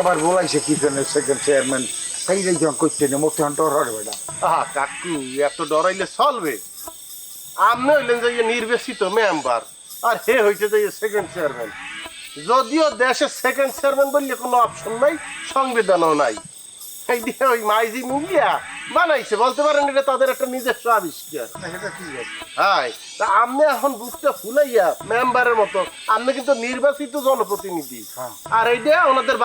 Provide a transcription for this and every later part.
আবার বলাইছে কি জন্য সেকেন্ড চেয়ারম্যান তাই যাই যখন করতে নেই মোটে হন ডর হবে না। আহা, কাকু, এত ডরাইলে চলবে। আপনি হইলেন যে নির্বাচিত মেম্বার আর হে হইছে যে সেকেন্ড চেয়ারম্যান যদিও দেশের সেকেন্ড চেয়ারম্যান বললে কোনো অপশন নাই, সংবিধানও নাই। এই দিয়ে ওই মাইজি বানাইছে বলতে পারেন এটা তাদের একটা নিজস্ব আবিষ্কার হাই তা আপনি এখন বুকটা ফুলাইয়া মেম্বারের মতো আপনি কিন্তু নির্বাচিত জনপ্রতিনিধি হ্যাঁ। আর এইটা ওনাদের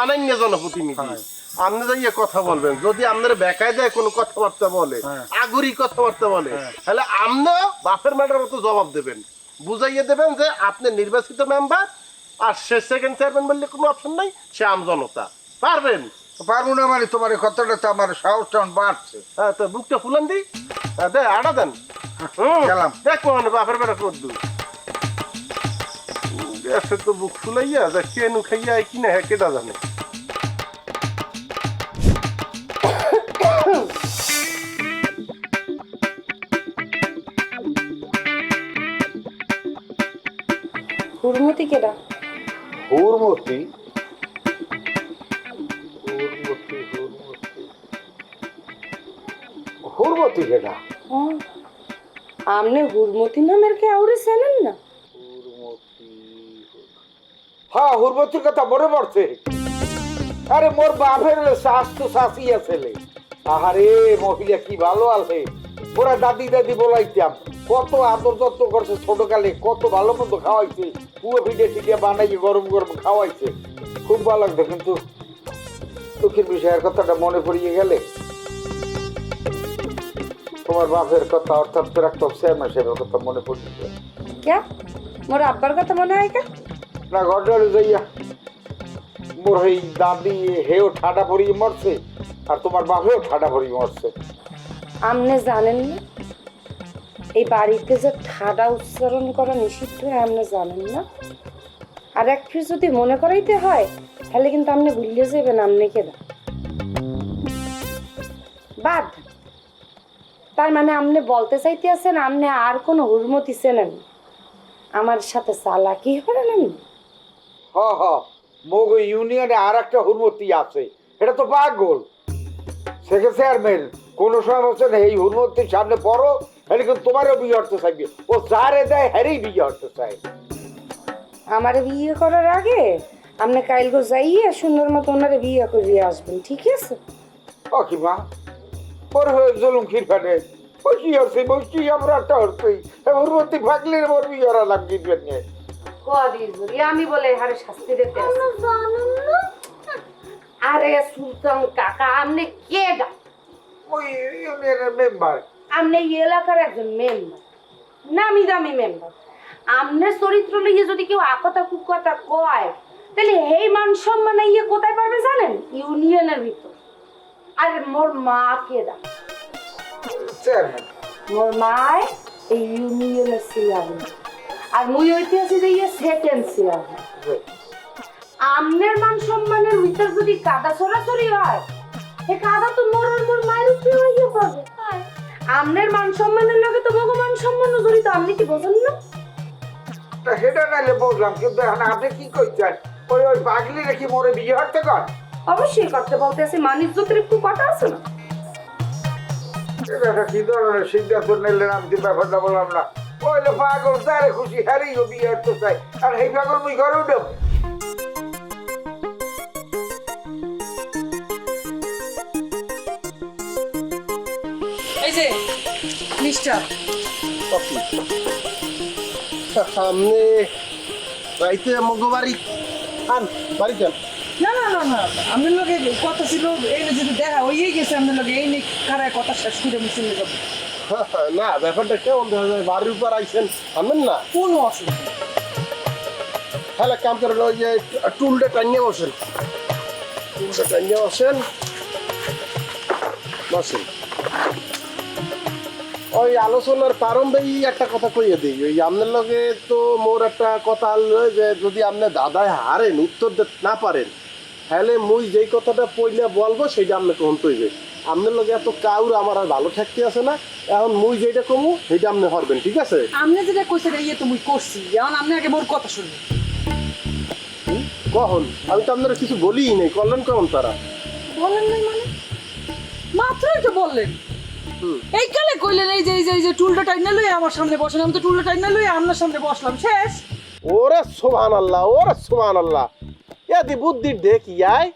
জনপ্রতিনিধি হ্যাঁ। আপনি যাইয়া কথা বলবেন যদি আপনার বেকায়দায় কোনো কথাবার্তা বলে হ্যাঁ। আগুরি কথাবার্তা বলে হ্যাঁ। তাহলে আপনি বাপের ম্যাডার মতো জবাব দেবেন বুঝাইয়ে দেবেন যে আপনি নির্বাচিত মেম্বার আর সে সেকেন্ড চেয়ারম্যান বললে কোনো অপশন নাই সে আম জনতা পারবেন পারব না মানে তোমার এই কথাটা তো আমার সাহস টাউন বাড়ছে। হ্যাঁ তো বুকটা ফুলান দি। হ্যাঁ, দে আড়া দেন। গেলাম। দেখব মানে বাপের বেড়া করদু এসে তো বুক ফুলাইয়া যা কেনু খাইয়া কি না হ্যাঁ কেটা জানে। হুরমতি কেডা? হুরমতি? কেটা ও, আমনে হুরমতি নামের কে আউরে চেনেন না? হ্যাঁ হুরমতির কথা মনে পড়ছে। আরে মোর বাপের শাস তো শাসিয়া ছেলে। আহারে মহিলা কি ভালো আছে। ওরা দাদি দাদি বলাইতাম কত আদর যত্ন করছে ছোটকালে কত ভালো মন্দ খাওয়াইছে। পুরো পিঠে টিকে বানাইয়ে গরম গরম খাওয়াইছে। খুব ভালো লাগতো কিন্তু দুঃখের বিষয়ের কথাটা মনে পড়িয়ে গেলে তোমার বাপের কথা অর্থাৎ প্রাক্তন চেয়ারম্যান সাহেবের কথা মনে পড়িয়ে গেল কে মোর আব্বার কথা মনে হয় কে না ঘটনা যাইয়া মোর এই দাদি হেও ঠাডা পরিয়ে মরছে আর তোমার বাপেও ঠাডা পরিয়ে মরছে। আমনে জানেন না? এই বাড়িতে যে ঠাডা উচ্চারণ করা নিষিদ্ধ আমনে জানেন না? আর এক ফির যদি মনে করাইতে হয় তাহলে কিন্তু আপনি ভুলিয়ে যাবেন আমনে কেডা বাদ। তার মানে আপনি বলতে চাইতে আছেন আপনি আর কোনো হুরমতি চেনেন আমার সাথে চালাকি করেন আপনি হ হ মোগ ইউনিয়নে আর একটা হুরমতি আছে এটা তো পাগল। সেকে চেয়ারম্যান কোন সময় বলছে না এই হুরমতির সামনে পড়ো এটা কিন্তু তোমারও বিয়ে হতে চাইবে। ও যারে দেয় হ্যারেই বিয়ে হতে চায়। আমার বিয়ে করার আগে আপনি কাইলগো যাইয়ে সুন্দর মতো ওনারে বিয়ে করিয়ে আসবেন ঠিক আছে? ও কি মা? ওর হয়ে জলুম খিরখানে কি হচ্ছে বলছি আমরা একটা হচ্ছে? হুরমতি ভাগলে মোর বিয়ে হরা লাগবে নিয়ে কদিন ধরে আমি বলে হারে শাস্তি দিতে আরে সুলতান কাকা আপনি কে ডা ওই মেম্বার আপনি এই এলাকার একজন মেম্বার নামি দামি মেম্বার আমনের চরিত্র লইয়ে যদি কেউ আকতা কুকতা কয় তাহলে এই মান সম্মান ইয়ে কোথায় পাবে জানেন? ইউনিয়নের ভিতর। আর মোর মা কে দা? চেয়ারম্যান মোর মায় এই ইউনিয়নের চেয়ারম্যান আর মুই হইতে আছি যে ইয়ে সেকেন্ড চেয়ারম্যান আমনের মান সম্মানের ভিতর যদি কাদা ছড়াছড়ি হয় এ কাদা তো মোর আর মোর মায়ের উপরে হইয়া পড়বে। আমনের মান সম্মানের লগে তো মগ মান সম্মান জড়িত আপনি কি বোঝেন না? তা সেটা নাইলে বললাম কিন্তু এখন আপনি কি করছেন ওই ওই পাগলি রেখে মোরে বিয়ে হতে কর অবশ্যই করতে বলতে আছে মান একটু কথা আছে না? এটা কি ধরনের সিদ্ধান্ত নিলেন আমি তো ব্যাপারটা বললাম না। ওইলে পাগল তারে খুশি হারেই ও বিয়ে হতে চাই আর এই পাগল মুই ঘরে উঠব? এই যে মিস্টার। সামনে রাইতে মগো বাড়ি আন বাড়ি যান না না না না আপনার লগে কথা ছিল এই যদি দেখা হয়েই গেছে আপনার লগে এই নিয়ে কারায় কথা শেষ করে মিছিল যাব। না ব্যাপারটা কেমন? দেখা যায় বাড়ির উপর আইছেন। আনবেন না? কোনো অসুবিধা। তাহলে কাম করেন ওই যে টুলটা টানিয়ে বসেন। টুলটা টানিয়ে বসেন। বসেন। ওই আলোচনার প্রারম্ভেই একটা কথা কইয়ে দিই। ওই আপনার লগে তো মোর একটা কথা যে যদি আপনি দাদায় হারেন উত্তর দিতে না পারেন তাহলে মুই যেই কথাটা পইলে বলব সেইটা আপনি কখন তৈবে আপনার লগে এত কাউর আমার আর ভালো ঠেকতে আছে না এখন মুই যেটা কমু সেইটা আপনি হরবেন ঠিক আছে? আপনি যেটা কইছেন ইয়ে তো মুই করছি। এখন আপনি আগে মোর কথা শুনবেন। কখন আমি তো আপনারা কিছু বলিই নাই করলেন কেমন তারা? বলেন নাই মানে? মাত্রই তো বললেন। এই কালে কইলেন এই যে এই যে এই যে টুলটা টাইনা লই আমার সামনে বসেন আমি তো টুলটা টাইনা লই আপনার সামনে বসলাম শেষ। ওরে সোহান আল্লাহ ওরে সোহান আল্লাহ এদি বুদ্ধি দেখি আয়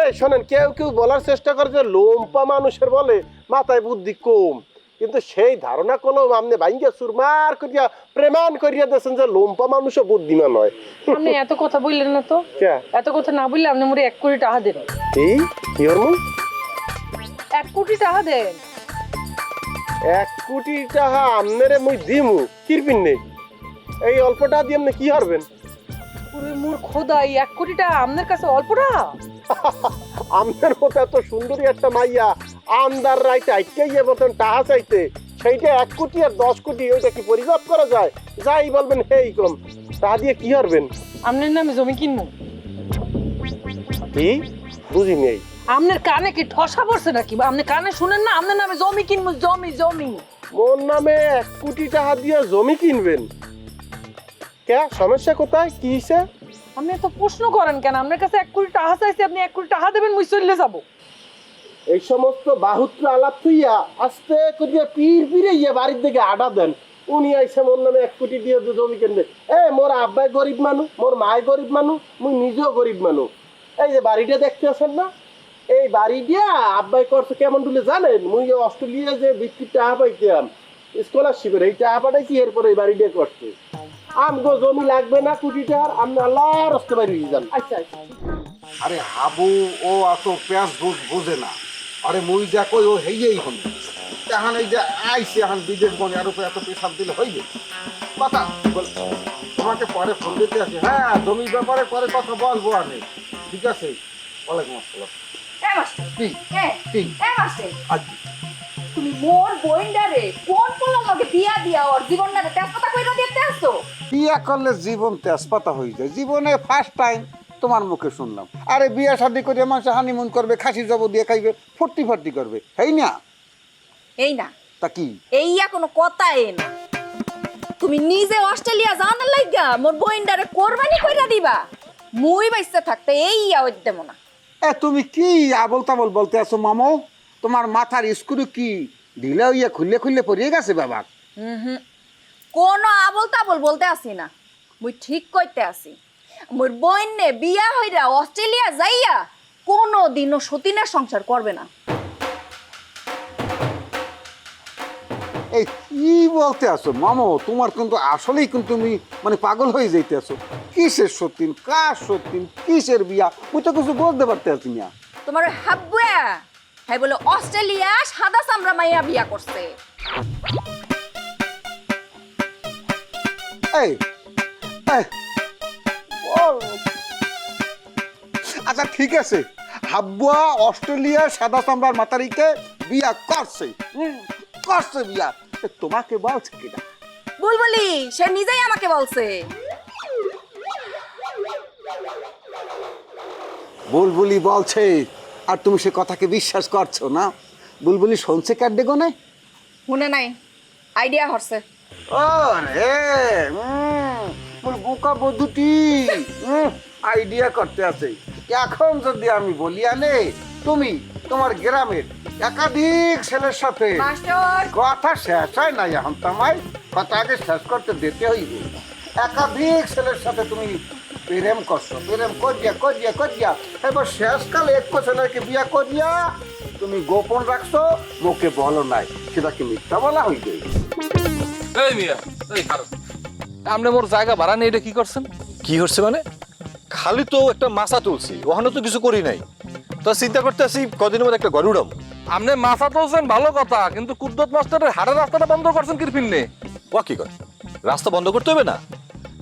এই শোনেন কেউ কেউ বলার চেষ্টা করে যে লোম্পা মানুষের বলে মাথায় বুদ্ধি কম। কিন্তু সেই ধারণা কোনো আপনি ভাঙ্গিয়া সুরমার করিয়া প্রেমান করিয়া দিয়েছেন যে লোম্পা মানুষও বুদ্ধিমান হয়। আপনি এত কথা বললেন না তো। কে? এত কথা না বললে আপনি মোরে এক কোটি টাকা দেন। এই কি হরমু এক কোটি টাকা দেন। এক কোটি টাকা আমনেরে মুই দিমু কিরপিন নেই। এই অল্পটা দিয়ে আপনি কি হারবেন? পুরো মোর খোদা এই এক কোটি টাকা আপনার কাছে অল্প টাকা আমনের মতো এত সুন্দরী একটা মাইয়া আমদার রাইতে আইকে গিয়ে বলতেন টাহা চাইতে। সেইটা এক কোটি আর দশ কোটি ওইটা কি পরিমাপ করা যায়? যাই বলবেন হেই কম তা দিয়ে কি হারবেন? আপনার নামে জমি কিনবো? কি? বুঝি নেই আপনার কানে কি ঠসা পড়ছে নাকি? আপনি কানে শুনেন না আপনার নামে জমি কিনবো জমি জমি। মোর নামে এক কোটি টাকা দিয়ে জমি কিনবেন। কে? সমস্যা কোথায়? কি হিসে আপনি এত প্রশ্ন করেন কেন? আপনার কাছে এক কোটি টাকা চাইছে আপনি এক কোটি টাকা দেবেন মুই চলে যাব। এই সমস্ত বাহুত্র আলাপ তুইয়া আস্তে করিয়া পীর পীরে ইয়ে বাড়ির দিকে আডা দেন। উনি আইসে মোর নামে এক কোটি দিয়ে দু জমি কিনবে। এ মোর আব্বাই গরিব মানুষ মোর মায় গরিব মানুষ মুই নিজেও গরিব মানুষ এই যে বাড়িটা দেখতে আছেন না? এই বাড়ি দিয়া আব্বাই করছে কেমন তুলে জানেন? মুই যে অস্ট্রেলিয়া যে বৃত্তির টাকা পাইতাম স্কলারশিপের এই টাকা পাঠাইছি এরপরে এই বাড়ি দিয়ে করছে। আমগো জমি লাগবে না কোটি টাকার আপনি আল্লাহ রস্তে বাড়ি যান আচ্ছা আচ্ছা। আরে হাবু ও অত পেঁয়াজ বুঝ বুঝে না। আরে মুই যা কই ও হেইয়েই হন। এখন এই যে আইসি এখন বিদেশ বনে আর উপরে এত পেশাব দিলে হইবে কথা বল। তোমাকে পরে ফোন দিতে আসি। হ্যাঁ জমির ব্যাপারে পরে কথা বলব আমি। ঠিক আছে? ওয়ালাইকুম আসসালাম। কি? কি? তুমি মোর বইন্ডারে কোন পোলার লগে বিয়া দিয়া ওর জীবনটারে তেজপাতা কইরা দিতে আসছো বিয়া করলে জীবন তেজপাতা হয়ে যায়। জীবনে ফার্স্ট টাইম তোমার মুখে শুনলাম। আরে বিয়া শাদি করে মানুষ হানিমুন করবে খাসি জব দিয়ে খাইবে ফুর্তি ফার্টি করবে। এই না? এই না। তা কি? এইয়া কোনো কথাই না। তুমি নিজে অস্ট্রেলিয়া না লাইগা মোর বইন্ডারে কোরবানি কইরা দিবা। মুই বাইসতে থাকতে এইয়া ওইদেমো না। এ তুমি কি আবল তাবল বলতে আছো মামো? তোমার মাথার স্ক্রু কি? ঢিলে হইয়া খুললে খুললে পড়িয়ে গেছে বাবা কোন আবল তাবল বলতে আসি না। মুই ঠিক কইতে আসি। মোর বইনে বিয়া হইরা অস্ট্রেলিয়া যাইয়া কোনো দিনও সতীনের সংসার করবে না। এই কি বলতে আছো মামো তোমার কিন্তু আসলেই কিন্তু তুমি মানে পাগল হয়ে যাইতে আছো কিসের সত্যিন কার সত্যিন কিসের বিয়া? মুই তো কিছু বলতে পারতে আছি না তোমার হাব্বুয়া! হ্যাঁ বলে অস্ট্রেলিয়া সাদা চামড়া মাইয়া বিয়া করছে। এই এই, আচ্ছা ঠিক আছে। হাব্বুয়া অস্ট্রেলিয়া সাদা চামড়ার মাতারিকে বিয়া করছে। করছে বিয়া। তোমাকে বলছে কিনা? বুলবুলি সে নিজেই আমাকে বলছে। বুলবুলি বলছে। আর তুমি সে কথাকে বিশ্বাস করছ না? বুলবুলি শুনছে কার ডেগনে? শুনে নাই। আইডিয়া হরছে ও রে মোর বোকা বধুটি। আইডিয়া করতে আছে। এখন যদি আমি বলি আনে তুমি তোমার গ্রামের একাধিক ছেলের সাথে কথা শেষ হয় না এখন তোমায়। কথা আগে শেষ করতে দিতে হইবে। একাধিক ছেলের সাথে তুমি প্রেম করছ প্রেম করিয়া করিয়া করিয়া। এবার শেষকালে এক ছেলেকে বিয়া করিয়া তুমি গোপন রাখছো মুখে বলো নাই। সেটা কি মিথ্যা বলা হইবে? এই মিয়া এই খারাপ আপনি মোর জায়গা ভাড়া নিয়ে এটা কি করছেন? কি হচ্ছে মানে? খালি তো একটা মাছা তুলছি ওখানে তো কিছু করি নাই। তো চিন্তা করতে আসি কদিনের মধ্যে একটা ঘরে উড়াম। আপনি মাথা তুলছেন ভালো কথা কিন্তু কুদ্দত মাস্টারের হাড়ের রাস্তাটা বন্ধ করছেন কিরপিনে ও কি করে? রাস্তা বন্ধ করতে হবে না?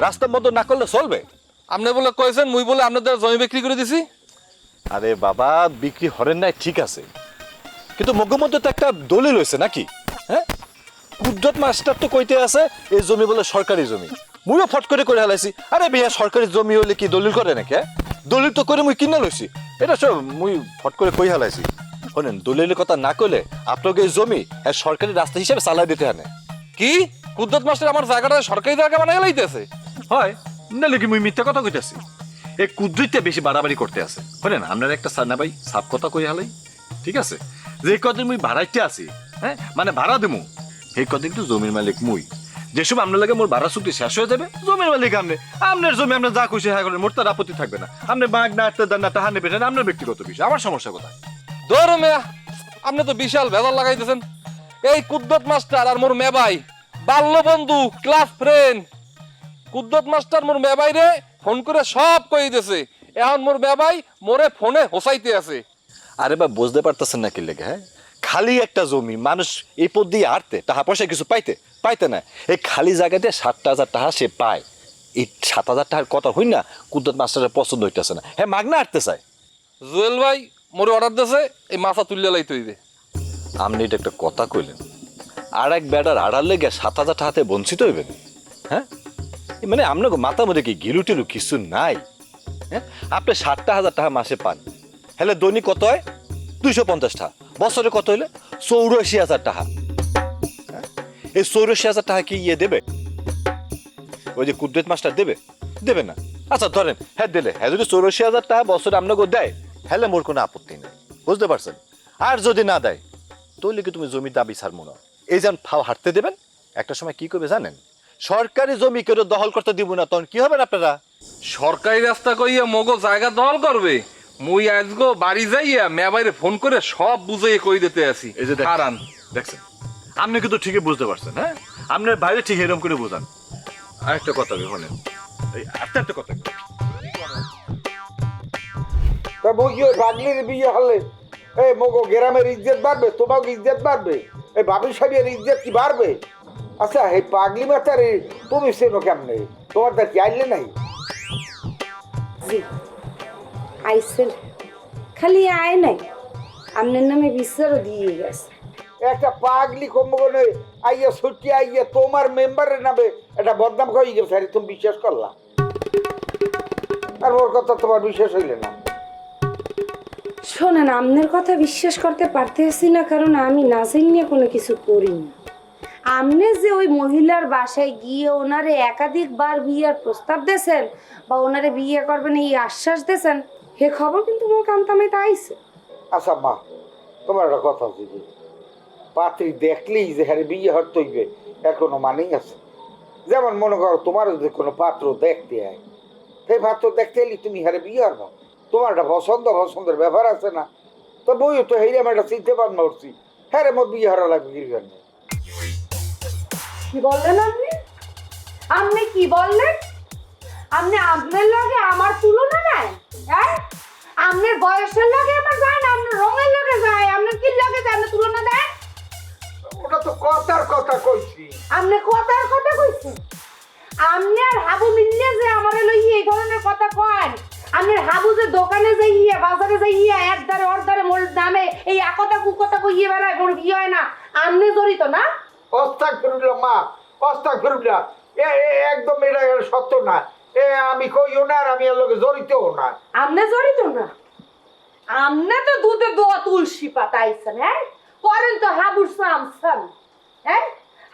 রাস্তা বন্ধ না করলে চলবে? আপনি বলে কয়েছেন মুই বলে আপনাদের জমি বিক্রি করে দিছি? আরে বাবা বিক্রি হরেন নাই ঠিক আছে। কিন্তু মধ্যে তো একটা দলিল হয়েছে নাকি? হ্যাঁ? কুদ্দত মাস্টার তো কইতে আছে এই জমি বলে সরকারি জমি। মুইও ফট করে করে হেলাইছি। আরে ভাইয়া সরকারি জমি হলে কি দলিল করে নাকি হ্যাঁ? দলিল তো করে মুই কিনে লইছি। এটা সব মুই ফট করে কই হেলাইছি। শোনেন দলিলের কথা না কইলে আপনাকে এই জমি হ্যাঁ, সরকারি রাস্তা হিসেবে চালাই দিতে হানে কি? কুদ্দত মাস্টার আমার জায়গাটা সরকারি জায়গা বানাই লাইতেছে হয়। নাহলে কি মুই মিথ্যা কথা কইতাছি। এই কুদ্রিতে বেশি বাড়াবাড়ি করতে আছে। শোনেন আপনার একটা সান্না ভাই সাপ কথা কই হালাই ঠিক আছে? যে কদিন মুই ভাড়াইতে আছি হ্যাঁ? মানে ভাড়া দেবো সেই কদিন তো জমির মালিক মুই। যেসব আপনার লাগে মোর ভাড়া চুক্তি শেষ হয়ে যাবে, জমির মালিক আপনি আপনার জমি আপনার যা খুশি হ্যাঁ করেন, মোর তার আপত্তি থাকবে না। আপনি বাঘ না আটতে দেন না তাহা এটা আপনার ব্যক্তিগত বিষয়, আমার সমস্যা কোথায়? ধর মেয়া, আপনি তো বিশাল ভেজাল লাগাইতেছেন। এই কুদ্দত মাস্টার আর মোর মেবাই বাল্য বন্ধু ক্লাস ফ্রেন্ড কুদ্দত মাস্টার মোর মেবাই রে ফোন করে সব কই দিছে এখন মোর মেবাই মোরে ফোনে হোসাইতে আছে। আরে বা বুঝতে পারতেছেন না কি লেগে হ্যাঁ? খালি একটা জমি মানুষ এই পথ দিয়ে হাঁটতে টাকা পয়সা কিছু পাইতে পাইতে না। এই খালি জায়গাতে সাতটা হাজার টাকা সে পায়। এই সাত হাজার টাকার কথা হই না কুদ্দত মাস্টারের পছন্দ হইতেছে না। হ্যাঁ মাগনা হাঁটতে চায়। জুয়েল ভাই মোরে অর্ডার দিছে এই মাথা তুলিয়া লাইতে হইবে। আপনি এটা একটা কথা কইলেন। আর এক বেড়ার আড়ার লেগে সাত হাজার টাকাতে বঞ্চিত হইবেন হ্যাঁ? মানে আপনার মাথার মধ্যে কি গিলু টিলু কিছু নাই? হ্যাঁ? আপনি ষাটটা হাজার টাকা মাসে পান। হলে দৈনিক কত হয়? দুইশো পঞ্চাশ টাকা। বছরে কত হইলে? চৌরাশি হাজার টাকা। হ্যাঁ? এই চৌরাশি হাজার টাকা কি ইয়ে দেবে? ওই যে কুদ্রেত মাস্টার দেবে? দেবে না। আচ্ছা ধরেন হ্যাঁ দিলে। হ্যাঁ যদি চৌরাশি হাজার টাকা বছরে আপনাকে দেয়, হলে মোর কোনো আপত্তি নেই। বুঝতে পারছেন? আর যদি না দেয় তাহলে কি তুমি জমি দাবি ছাড়বো না? এই যেন ফাও হাঁটতে দেবেন? একটা সময় কি করবে জানেন? সরকারি জমি কেউ দখল করতে দিব না তখন কি হবেন আপনারা? সরকারি রাস্তা কইয়া মগো জায়গা দল করবে। মুই আজগো বাড়ি যাইয়া মেবাইরে ফোন করে সব বুঝাইয়ে কই দিতে আসি এই যে দেখেন। হারান। দেখছেন? আপনি কিন্তু ঠিকই বুঝতে পারছেন হ্যাঁ? আপনার বাইরে ঠিক এরকম করে বোঝান। আরেকটা কথা বলেন। এই একটা একটা কথা তা বুঝি ওই পাগলির বিয়ে হলে এই মগো গ্রামের ইজ্জত বাড়বে তোমাকে ইজ্জত বাড়বে? এই বাবু সাহেবের ইজ্জত কি বাড়বে? আচ্ছা এই পাগলি মাতারে তুমি সেনো কেমনে? তোমার তার কি আইলে নাই? জি আইসেল খালি আয় নাই। আপনার নামে বিচারও দিয়ে গেছে। একটা পাগলি কমগনে আইয়া ছুটি আইয়া তোমার মেম্বারের নামে একটা বদনাম করে গেছে আরে তুমি বিশ্বাস করলা? আর ওর কথা তোমার বিশ্বাস হইলে না। শোনেন আপনার কথা বিশ্বাস করতে পারতেছি না কারণ আমি নাজিন নিয়ে কোনো কিছু করি না আপনি যে ওই মহিলার বাসায় গিয়ে ওনারে একাধিকবার বিয়ের প্রস্তাব দিয়েছেন বা ওনারে বিয়ে করবেন এই আশ্বাস দিয়েছেন হে খবর কিন্তু মোর কান্তামে আইছে। আচ্ছা মা, তোমার একটা কথা আছে যে, পাত্রী দেখলেই যে হ্যাঁ বিয়ে হতে হইবে, এর কোনো মানেই আছে। যেমন মনে করো তোমার যদি কোনো পাত্র দেখতে হয় সেই পাত্র দেখতে এলি তুমি হ্যাঁ বিয়ে হবা তোমার একটা পছন্দ, পছন্দের ব্যাপার আছে না। তো বইও তো হেইরাম একটা চিনতে উঠছি হ্যাঁ রে মোট বিয়ে হারা লাগবে কি জন্য কি বললেন আপনি? আপনি কি বললেন? আপনি আপনার লগে আমার তুলনা নেন হ্যাঁ? আপনার বয়সের লগে আমার যায় না আপনার রঙের লগে যায়। আপনার কি লগে যায়? আপনি তুলনা দেন ওটা তো কথার কথা কইছি। আপনি কথার কথা কইছেন। আপনি আর হাবু মিললে যে আমারে লই এই ধরনের কথা কয় আপনার হাবু যে দোকানে যাইয়া বাজারে যাইয়া এক ধারে অর ধারে মোর নামে এই একতা কুকতা কইয়ে বেড়ায় মোর বিয়ে হয় না। আপনি জড়িত না? অস্তাক ফিরুল্লাহ মা অস্তাক ফিরুল্লাহ এ একদম এটা সত্য না। এ আমি কইও না আর আমি এর লগে জড়িতও না। আমনে জড়িত না? আমনে তো দুধে দোয়া তুলসী পাতা আইছেন হ্যাঁ? করেন তো হাবুর সামসাম হ্যাঁ?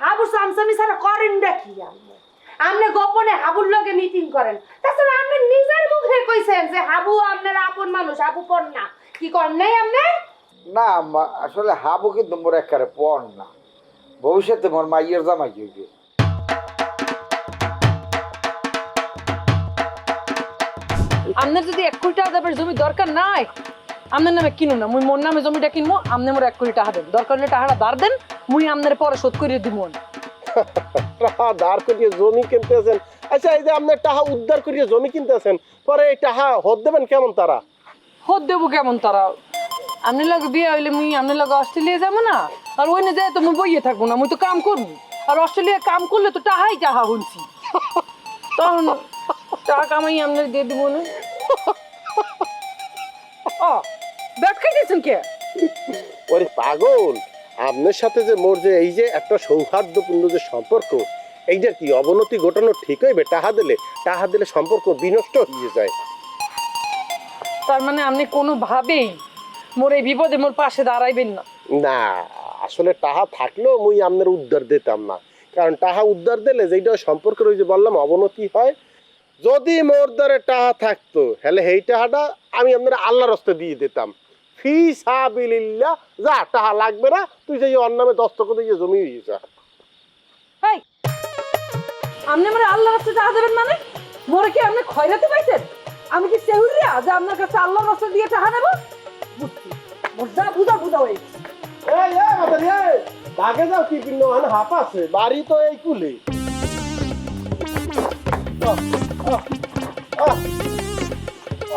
হাবুর সামসামি ছাড়া করেন দেখি আপনি আপনি গোপনে হাবুর লগে মিটিং করেন। তাছাড়া আপনি নিজের মুখে কইছেন যে হাবু আপনার আপন মানুষ হাবু পর না কি করেন নাই আপনি না আসলে হাবু কিন্তু মোর একারে পণ না ভবিষ্যতে মোর মাইয়ের জামাই হইবে। আপনার যদি এক কোটি টাকা দেবার জমি দরকার নাই আপনার নামে কিনুন না। মুই মোর নামে জমিটা কিনবো আপনি মোর এক কোটি টাকা দেন। দরকার হলে টাকাটা ধার দেন মুই আপনার পরে শোধ করিয়ে দিব। টাকা দাঁড় করিয়ে জমি কিনতেছেন। আচ্ছা এই যে আপনার টাকা উদ্ধার করিয়ে জমি কিনতেছেন পরে এই টাকা হদ দেবেন কেমন তারা? হোদ দেবো কেমন তারা? আপনার লগে বিয়ে হইলে মুই আপনার লগে অস্ট্রেলিয়া যাব না? আর ওই না যায় তো মুই বইয়ে থাকব না মুই তো কাম করব। আর অস্ট্রেলিয়া কাম করলে তো টাহাই টাহা শুনছি তখন টাকা কামাই আপনার দিয়ে দেবো না। ও ব্যাট খাইতেছেন কে? ওরে পাগল আপনার সাথে যে মোর যে এই যে একটা সৌহার্দ্যপূর্ণ যে সম্পর্ক এইটা কি অবনতি ঘটানো ঠিক হইবে? টাহা দিলে টাহা দিলে সম্পর্ক বিনষ্ট হয়ে যায়। তার মানে আপনি কোনোভাবেই মোর এই বিপদে মোর পাশে দাঁড়াইবেন না। না। আসলে টাহা থাকলেও মুই আপনার উদ্ধার দিতাম না। কারণ টাহা উদ্ধার দিলে যেটা সম্পর্কের ওই যে বললাম, অবনতি হয়। যদি মোর দ্বারে টাহা থাকতো, হলে সেই টাহাটা আমি আপনার আল্লাহ রস্তে দিয়ে দিতাম। ফি সাবিলিল্লাহ, যা টাহা লাগবে না, তুই যে অন্য নামে দস্তখত দিয়ে জমি এই আপনি আমার আল্লাহ রাস্তা টাকা দেবেন মানে? মোরে কি আপনি খয়রাতে পাইছেন? আমি কি সেহুরিয়া যে আপনার কাছে আল্লাহ রাস্তা দিয়ে টাকা নেব? বুঝছি। বুঝা বুঝা বুঝা হয়ে এই এই বাগে যাও, কি পিন্ন ওখানে হাফ আছে। বাড়ি তো এই কুলে।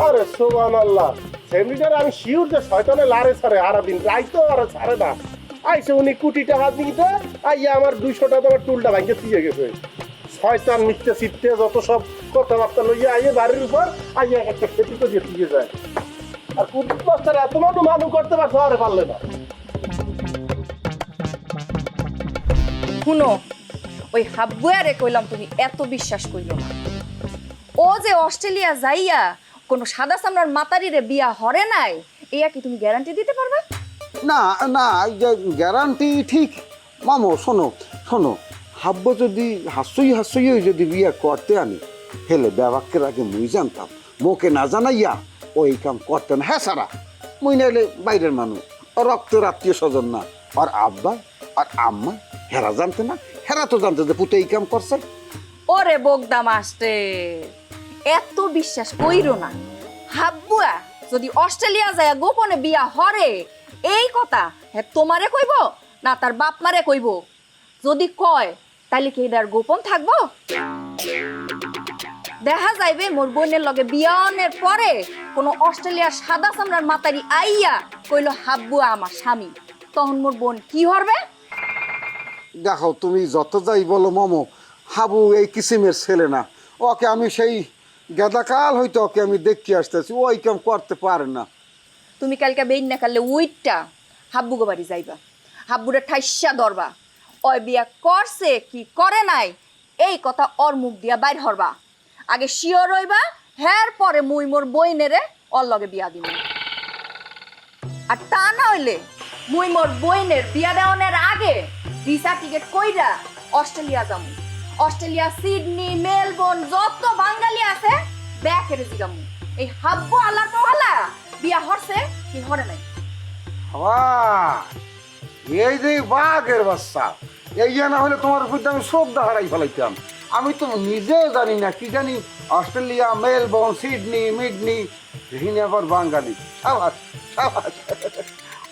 আরে সোবান আল্লাহ সেমিটার আমি শিওর যে শয়তানে লারে ছাড়ে সারা দিন রাইতো আর ছাড়ে না। আইসে উনি কোটি টাকা দিতে, আইয়া আমার দুইশো টাকা আমার টুলটা ভাঙতে দিয়ে গেছে। শয়তান, মিথ্যে সিটতে যত সব কথাবার্তা লইয়া আইয়ে বাড়ির উপর, আইয়া একটা খেতে তো দিয়ে যায়। আর কুটি বাচ্চারা এত মানুষ করতে পারছ আরে পারলে না। শুনো, ওই হাব্বুয়ারে কইলাম তুমি এত বিশ্বাস করিও না। ও যে অস্ট্রেলিয়া যাইয়া কোনো সাদা সামনার মাতারিরে বিয়া হরে নাই এয়া কি তুমি গ্যারান্টি দিতে পারবে? না না গ্যারান্টি ঠিক। মামো, শোনো শোনো হাব্য যদি হাস্যই হাস্যই যদি বিয়া করতে আনি, হেলে ব্যবাকের আগে মুই জানতাম, মোকে না জানাইয়া ওই কাম করতে না হ্যাঁ সারা, মুই নাইলে বাইরের মানুষ রক্তের আত্মীয় স্বজন না। আর আব্বা আর আম্মা হেরা জানতে না? হেরা তো জানতে যে পুতে এই কাম ওরে বগদা মাস্টে এত বিশ্বাস কইরো না। হাব্বুয়া, যদি অস্ট্রেলিয়া যায়, গোপনে বিয়া হরে। এই কথা হ্যাঁ তোমারে কইব না তার বাপ মারে কইব? যদি কয় তাহলে কি এটার গোপন থাকব? দেখা যাইবে মোর বোনের লগে বিয়ানের পরে কোনো অস্ট্রেলিয়ার সাদা চামড়ার মাতারি আইয়া কইলো, হাব্বুয়া, আমার স্বামী। তখন মোর বোন কি হরবে? দেখো, তুমি যত যাই বলো, মামো, হাবু এই কিসিমের ছেলে না। ওকে আমি সেই গেদাকাল হয়তো ওকে আমি দেখতে আসতেছি, ওই কাম করতে পারে না। তুমি কালকে বেইন না কালে উইটটা হাব্বু গো বাড়ি যাইবা। হাব্বুরে ঠাইসা ধরবা। ওই বিয়া করছে কি করে নাই, এই কথা ওর মুখ দিয়া বাইর হরবা। আগে শিওর হইবা হ্যার পরে মুই মোর বইনেরে ওর লগে বিয়া দিব আর তা না হইলে মুই মোর বইনের বিয়া দেওয়ানের আগে ভিসা টিকিট কইরা অস্ট্রেলিয়া যামু। অস্ট্রেলিয়া, সিডনি, মেলবোর্ন, যত বাঙালি আছে, ব্যাকের জিগামু। এই হাব্বু আল্লাহ তোহালা, বিয়া হরছে কি হরে নাই? এই যে বাঘের বাচ্চা, এই না হলে তোমার উপর আমি শ্রদ্ধা হারাই ফেলাইতাম। আমি তো নিজেও জানি না কি জানি, অস্ট্রেলিয়া, মেলবোর্ন, সিডনি, মিডনি, হিনে আবার বাঙালি। সাবাস সাবাস।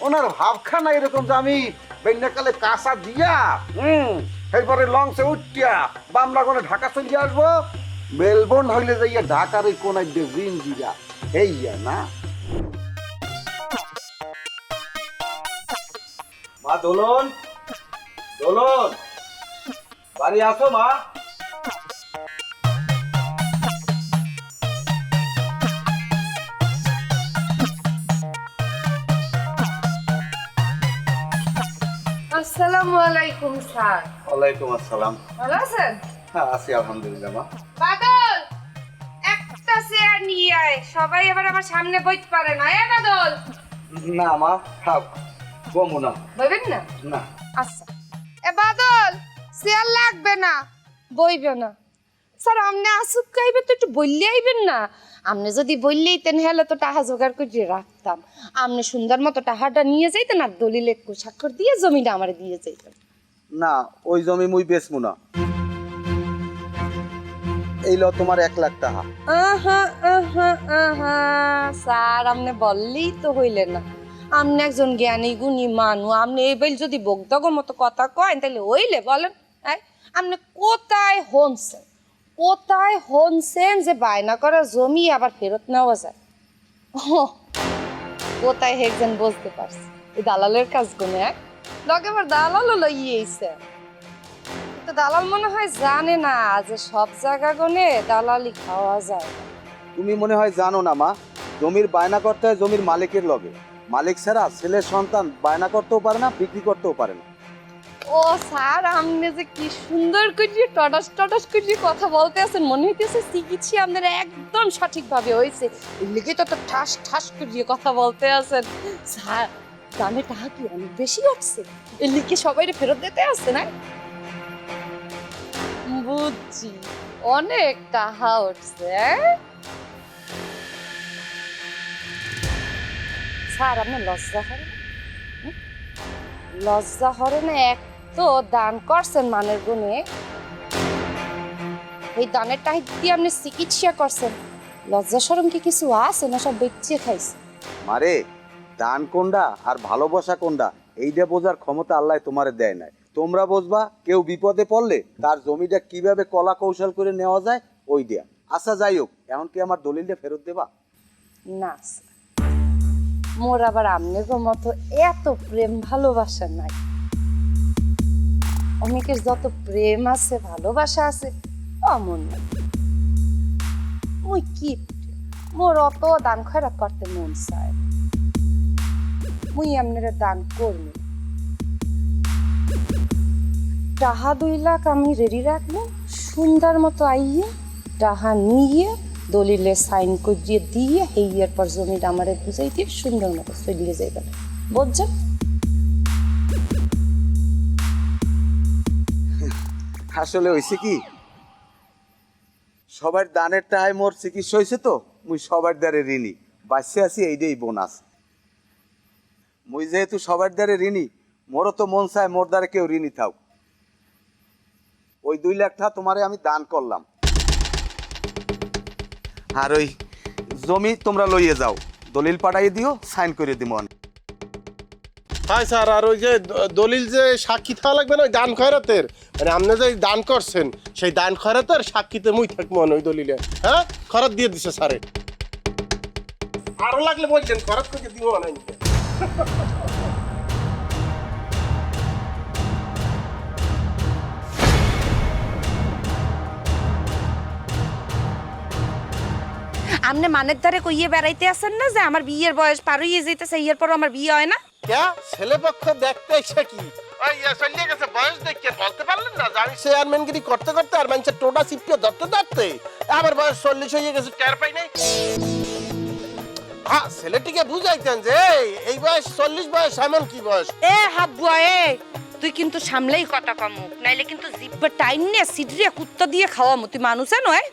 ওনার ভাবখানা এরকম যে আমি বেন্যাকালে কাঁচা দিয়া, হুম, এরপরে লঞ্চে উঠিয়া বামলা কোনে ঢাকা চলে আসব, মেলবোর্ন হইলে যাইয়া ঢাকার ওই কোনায় দিয়ে। জিন জিরা এই না। মা, দোলন দোলন, বাড়ি আসো মা? আসসালামু আলাইকুম স্যার। ওয়ালাইকুম আসসালাম। ভালো আছেন? হ্যাঁ আছি আলহামদুলিল্লাহ মা। বাদল একটা চেয়ার নিয়ে আয়। সবাই এবার আমার সামনে বইতে পারে না। এ বাদল। না মা থাক না। বইবেন না? না। আচ্ছা। এ বাদল চেয়ার লাগবে না। বইবে না। স্যার আপনি আসুক খাইবে তো একটু বললে আইবেন না। আপনি যদি বললেই তেন হেলে তো টাকা জোগাড় করে রাখতাম আপনি সুন্দর মতো টাকাটা নিয়ে যাইতেন আর দলিল একটু স্বাক্ষর দিয়ে জমিটা আমার দিয়ে যাইতেন। না ওই জমি মুই বেচবো না। এই ল তোমার এক লাখ টাকা আহা আহা আহা স্যার আপনি বললেই তো হইলেন না। আপনি একজন জ্ঞানী গুণী মানু আপনি এই বেল যদি বক্তব্য মতো কথা কয় তাহলে হইলে বলেন আপনি কোথায় হনছেন কোথায় হনছেন যে বায়না করা জমি আবার ফেরত নেওয়া যায়? কোথায় হেকজন বুঝতে পারছি। এই দালালের কাজ গুনে এক লগে আবার দালালও লইয়েছে তো দালাল মনে হয় জানে না যে সব জায়গা গনে দালালি খাওয়া যায়। তুমি মনে হয় জানো না, মা? জমির বায়না করতে হয় জমির মালিকের লগে। মালিক ছাড়া ছেলের সন্তান বায়না করতেও পারে না, বিক্রি করতেও পারে না। ও স্যার আপনি যে কি সুন্দর করে টটাস টটাস করে কথা বলতে আছেন। মনে হইতেছে চিকিৎসা আপনার একদম সঠিকভাবে হয়েছে লিগে তো ঠাস ঠাস করে কথা বলতে আছেন। স্যার দামে টাকা কি অনেক বেশি উঠছে এর লিখে সবাই ফেরত দিতে আসছে না বুঝছি। অনেক টাহা উঠছে স্যার, আপনার লজ্জা হরে লজ্জা হরে না, এক তো দান করছেন মানের গুণে। এই দানের টাহিদ দিয়ে আপনি চিকিৎসা করছেন? লজ্জা সরম কি কিছু আছে না সব বেচিয়ে খাইছে? মারে দান কোনটা আর ভালোবাসা কোনটা এইটা বোঝার ক্ষমতা আল্লাহ তোমারে দেয় নাই। তোমরা বুঝবা কেউ বিপদে পড়লে তার জমিটা কীভাবে কলা কৌশল করে নেওয়া যায় ওই দেয়া আচ্ছা যাই হোক এখন কি আমার দলিলটা ফেরত দেবা? না মোর আবার আমনেগো মতো এত প্রেম ভালোবাসা নাই। অনেকের যত প্রেম আছে, ভালোবাসা আছে, অমন। মুই কি মোর অত দান খয়রাত করতে মন চায়। মুই দান টাহা দুই লাখ আমি রেডি রাখব সুন্দর মতো আইয়ে টাহা নিয়ে, দলিলে সাইন করিয়ে দিয়ে এই ইয়ার পর জমিটা আমারে বুঝাই দিয়ে সুন্দর মতো চলিয়ে যাইবেন। বুঝছেন? আসলে হয়েছে কি? সবার দানের টাহায় মোর চিকিৎসা হয়েছে তো, মুই সবার দ্বারে ঋণী। বাঁচতে আছি এইটাই বোনাস। মুই যেহেতু সবার দ্বারে ঋণী, মোরও তো মন চায় মোর দ্বারে কেউ ঋণী থাক ওই দুই লাখ টাকা তোমারে আমি দান করলাম। আর ওই জমি তোমরা লইয়ে যাও। দলিল পাঠাইয়ে দিও, সাইন করে দিমো হাই স্যার, আর ওই যে দলিল যে সাক্ষী থাকা লাগবে না, ওই দান খয়রাতের? মানে আপনি যে দান করছেন, সেই দান খয়রাতের সাক্ষীতে মুই থাকব না ওই দলিলে। হ্যাঁ? খরচ দিয়ে দিছে স্যারে। আরও লাগলে বলছেন খরচ করে দিব না আপনি মানের ধারে কইয়ে বেড়াইতে আসেন না যে আমার বিয়ের বয়স পার হয়ে যেতেছে ইয়ের পর আমার বিয়ে হয় না? কে ছেলে পক্ষ দেখতে এসে কি? ওই ইয়ে চলিয়ে গেছে বয়স দেখে বলতে পারলেন না আমি চেয়ারম্যানগিরি করতে করতে আর মানুষের টোটা চিপকে ধরতে ধরতে আমার বয়স চল্লিশ হয়ে গেছে টের পাই নাই। হ্যাঁ ছেলেটিকে বুঝাইতেন যে এই, বয়স চল্লিশ বয়স এমন কি বয়স? এ হাব্বুয়া এ তুই কিন্তু সামলেই কথা কমুক নাইলে কিন্তু জিব্বা টাইন নে সিডরিয়া কুত্তা দিয়ে খাওয়ামু তুই মানুষে নয়।